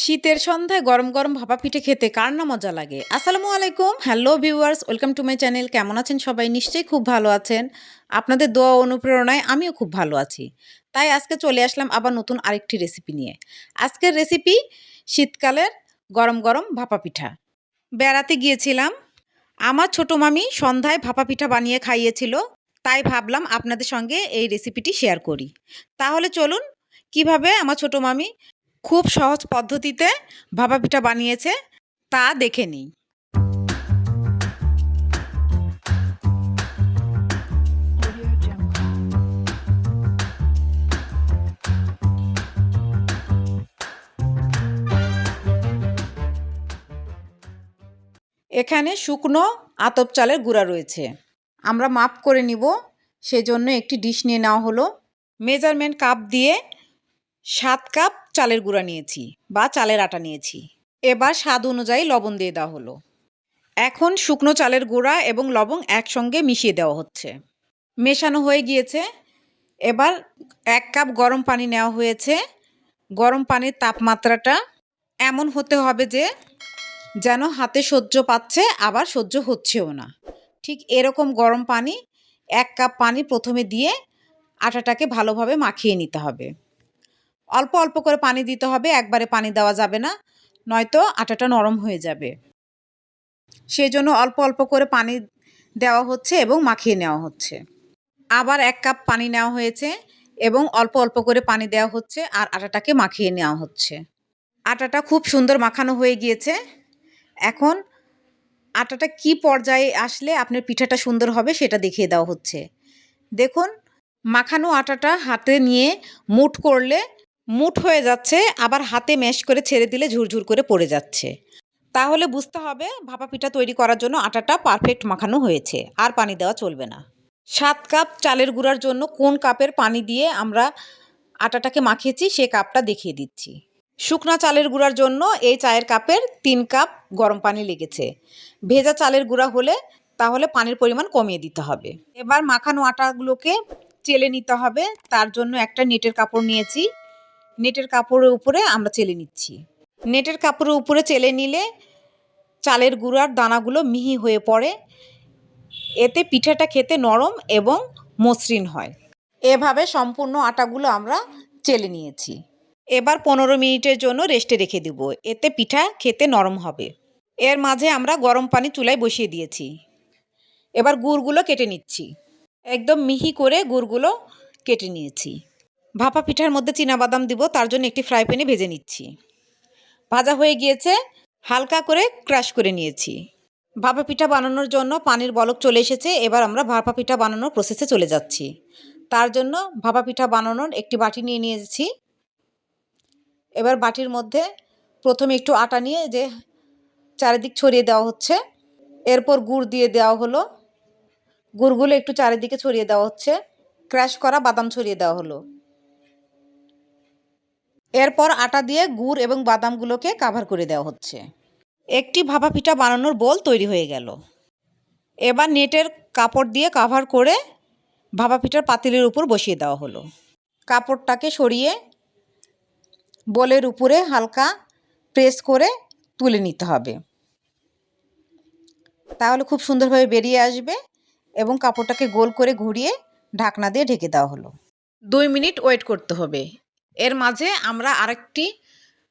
শীতের সন্ধ্যায় গরম গরম ভাপা পিঠে খেতে কার না মজা লাগে? আসসালামু আলাইকুম। Hello viewers welcome to my channel কেমন আছেন সবাই? নিশ্চয়ই খুব ভালো আছেন। আপনাদের দোয়া অনুপ্রেরণায় আমিও খুব ভালো আছি। তাই আজকে চলে আসলাম আবার নতুন আরেকটি রেসিপি নিয়ে। আজকের রেসিপি শীতকালের গরম গরম ভাপা পিঠা। বেড়াতে গিয়েছিলাম। আমার ছোটো মামি সন্ধ্যায় ভাপা পিঠা বানিয়ে খাইয়েছিল। তাই ভাবলাম আপনাদের সঙ্গে এই রেসিপিটি শেয়ার করি। তাহলে চলুন, কীভাবে আমার ছোটো মামি খুব সহজ পদ্ধতিতে ভাপা পিঠা বানিয়েছে, তা দেখে নিই। এখানে শুকনো আতপ চালের গুঁড়া রয়েছে। আমরা মাপ করে নিব, সেজন্য একটি ডিশ নিয়ে নেওয়া হলো। মেজারমেন্ট কাপ দিয়ে সাত কাপ চালের গুঁড়া নিয়েছি বা চালের আটা নিয়েছি। এবার স্বাদ অনুযায়ী লবণ দিয়ে দেওয়া হলো। এখন শুকনো চালের গুঁড়া এবং লবণ একসঙ্গে মিশিয়ে দেওয়া হচ্ছে। মেশানো হয়ে গিয়েছে। এবার এক কাপ গরম পানি নেওয়া হয়েছে। গরম পানির তাপমাত্রাটা এমন হতে হবে যে, যেন হাতে সহ্য পাচ্ছে, আবার সহ্য হচ্ছেও না। ঠিক এরকম গরম পানি এক কাপ পানি প্রথমে দিয়ে আটাটাকে ভালোভাবে মাখিয়ে নিতে হবে। অল্প অল্প করে পানি দিতে হবে, একবারে পানি দেওয়া যাবে না, নয়তো আটাটা নরম হয়ে যাবে। সেই জন্য অল্প অল্প করে পানি দেওয়া হচ্ছে এবং মাখিয়ে নেওয়া হচ্ছে। আবার এক কাপ পানি নেওয়া হয়েছে এবং অল্প অল্প করে পানি দেওয়া হচ্ছে আর আটাটাকে মাখিয়ে নেওয়া হচ্ছে। আটাটা খুব সুন্দর মাখানো হয়ে গিয়েছে। এখন আটাটা কি পর্যায়ে আসলে আপনার পিঠাটা সুন্দর হবে সেটা দেখিয়ে দেওয়া হচ্ছে। দেখুন, মাখানো আটাটা হাতে নিয়ে মুঠ করলে মুঠ হয়ে যাচ্ছে, আবার হাতে ম্যাশ করে ছেড়ে দিলে ঝুরঝুর করে পড়ে যাচ্ছে। তাহলে বুঝতে হবে, ভাপা পিঠা তৈরি করার জন্য আটাটা পারফেক্ট মাখানো হয়েছে, আর পানি দেওয়া চলবে না। সাত কাপ চালের গুঁড়ার জন্য কোন কাপের পানি দিয়ে আমরা আটাটাকে মাখিয়েছি, সে কাপটা দেখিয়ে দিচ্ছি। শুকনা চালের গুঁড়ার জন্য এই চায়ের কাপের তিন কাপ গরম পানি লেগেছে। ভেজা চালের গুঁড়া হলে তাহলে পানির পরিমাণ কমিয়ে দিতে হবে। এবার মাখানো আটাগুলোকে চেলে নিতে হবে, তার জন্য একটা নেটের কাপড় নিয়েছি। নেটের কাপড়ের উপরে আমরা চেলে নিচ্ছি। নেটের কাপড়ের উপরে চেলে নিলে চালের গুঁড়ার দানাগুলো মিহি হয়ে পড়ে। এতে পিঠাটা খেতে নরম এবং মসৃণ হয়। এভাবে সম্পূর্ণ আটাগুলো আমরা চেলে নিয়েছি। এবার পনেরো মিনিটের জন্য রেস্টে রেখে দেব। এতে পিঠা খেতে নরম হবে। এর মাঝে আমরা গরম পানি চুলায় বসিয়ে দিয়েছি। এবার গুড়গুলো কেটে নিচ্ছি। একদম মিহি করে গুড়গুলো কেটে নিয়েছি। ভাপা পিঠার মধ্যে বাদাম দিব, তার জন্য একটি ফ্রাই প্যানে ভেজে নিচ্ছি। ভাজা হয়ে গিয়েছে, হালকা করে ক্রাশ করে নিয়েছি। ভাপা পিঠা বানানোর জন্য পানির বলক চলে এসেছে, এবার আমরা ভাপা পিঠা বানানোর প্রসেসে চলে যাচ্ছি। তার জন্য ভাপা পিঠা বানানোর একটি বাটি নিয়ে নিয়েছি। এবার বাটির মধ্যে প্রথমে একটু আটা নিয়ে যে চারিদিক ছড়িয়ে দেওয়া হচ্ছে, এরপর গুড় দিয়ে দেওয়া হলো। গুড়গুলো একটু চারিদিকে ছড়িয়ে দেওয়া হচ্ছে ক্র্যাশ করা বাদাম ছড়িয়ে দেওয়া হলো। এরপর আটা দিয়ে গুড় এবং বাদামগুলোকে কাভার করে দেওয়া হচ্ছে। একটি ভাপা পিঠা বানানোর বোল তৈরি হয়ে গেল। এবার নেটের কাপড় দিয়ে কাভার করে ভাপা পিঠার পাতিলের উপর বসিয়ে দেওয়া হলো। কাপড়টাকে সরিয়ে বোলের উপরে হালকা প্রেস করে তুলে নিতে হবে। তাহলে খুব সুন্দরভাবে বেরিয়ে আসবে এবং কাপড়টাকে গোল করে ঘুরিয়ে ঢাকনা দিয়ে ঢেকে দেওয়া হলো। দুই মিনিট ওয়েট করতে হবে। এর মাঝে আমরা আরেকটি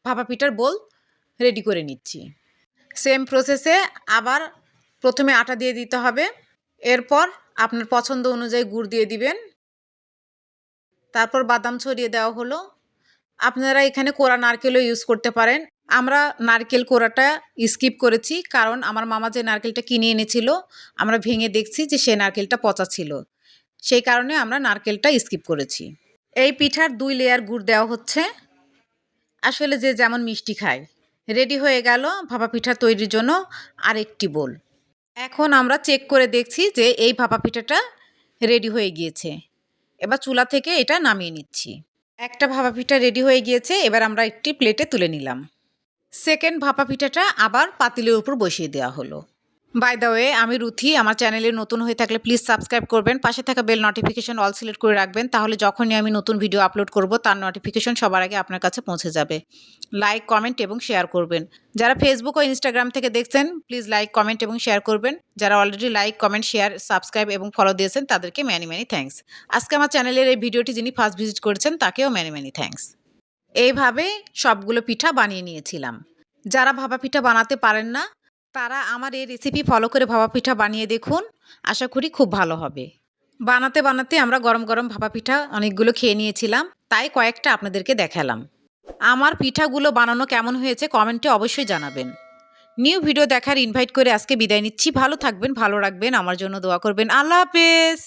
ভাপা পিঠার বোল রেডি করে নিচ্ছি। সেম প্রসেসে আবার প্রথমে আটা দিয়ে দিতে হবে। এরপর আপনার পছন্দ অনুযায়ী গুড় দিয়ে দিবেন। তারপর বাদাম ছড়িয়ে দেওয়া হলো। আপনারা এখানে কোরা নারকেলও ইউজ করতে পারেন। আমরা নারকেল কোরাটা স্কিপ করেছি কারণ আমার মামা যে নারকেলটা কিনে এনেছিল, আমরা ভেঙে দেখছি যে সে নারকেলটা পচা ছিল। সেই কারণে আমরা নারকেলটা স্কিপ করেছি। এই পিঠার দুই লেয়ার গুড় দেওয়া হচ্ছে। আসলে যে যেমন মিষ্টি খায়। রেডি হয়ে গেল ভাপা পিঠা তৈরির জন্য আরেকটি বোল এখন আমরা চেক করে দেখছি যে এই ভাপা পিঠাটা রেডি হয়ে গিয়েছে। এবার চুলা থেকে এটা নামিয়ে নিচ্ছি। একটা ভাপা পিঠা রেডি হয়ে গিয়েছে, এবার আমরা একটি প্লেটে তুলে নিলাম। সেকেন্ড ভাপা পিঠাটা আবার পাতিলের উপর বসিয়ে দেওয়া হলো। বাই দ্য ওয়ে আমি রুথি, আমার চ্যানেলে নতুন হয়ে থাকলে প্লিজ সাবস্ক্রাইব করবেন, পাশে থাকা বেল নোটিফিকেশন অল সিলেক্ট করে রাখবেন, তাহলে যখনই আমি নতুন ভিডিও আপলোড করব, তার নোটিফিকেশন সবার আগে আপনার কাছে পৌঁছে যাবে। লাইক কমেন্ট এবং শেয়ার করবেন। যারা ফেসবুক ও ইনস্টাগ্রাম থেকে দেখছেন প্লিজ লাইক কমেন্ট এবং শেয়ার করবেন। যারা already like comment share subscribe এবং ফলো দিয়েছেন, তাদেরকে ম্যানি ম্যানি থ্যাঙ্কস আজকে আমার চ্যানেলের এই ভিডিওটি যিনি ফার্স্ট ভিজিট করেছেন, তাকেও ম্যানি ম্যানি থ্যাঙ্কস এইভাবে সবগুলো পিঠা বানিয়ে নিয়েছিলাম। যারা ভাপা পিঠা বানাতে পারেন না তারা আমার এই রেসিপি ফলো করে ভাপা পিঠা বানিয়ে দেখুন। আশা করি খুব ভালো হবে। বানাতে বানাতে আমরা গরম গরম ভাপা পিঠা অনেকগুলো খেয়ে নিয়েছিলাম। তাই কয়েকটা আপনাদেরকে দেখালাম। আমার পিঠাগুলো বানানো কেমন হয়েছে কমেন্টে অবশ্যই জানাবেন। নিউ ভিডিও দেখার ইনভাইট করে আজকে বিদায় নিচ্ছি। ভালো থাকবেন, ভালো রাখবেন, আমার জন্য দোয়া করবেন। আল্লাহ হাফেজ!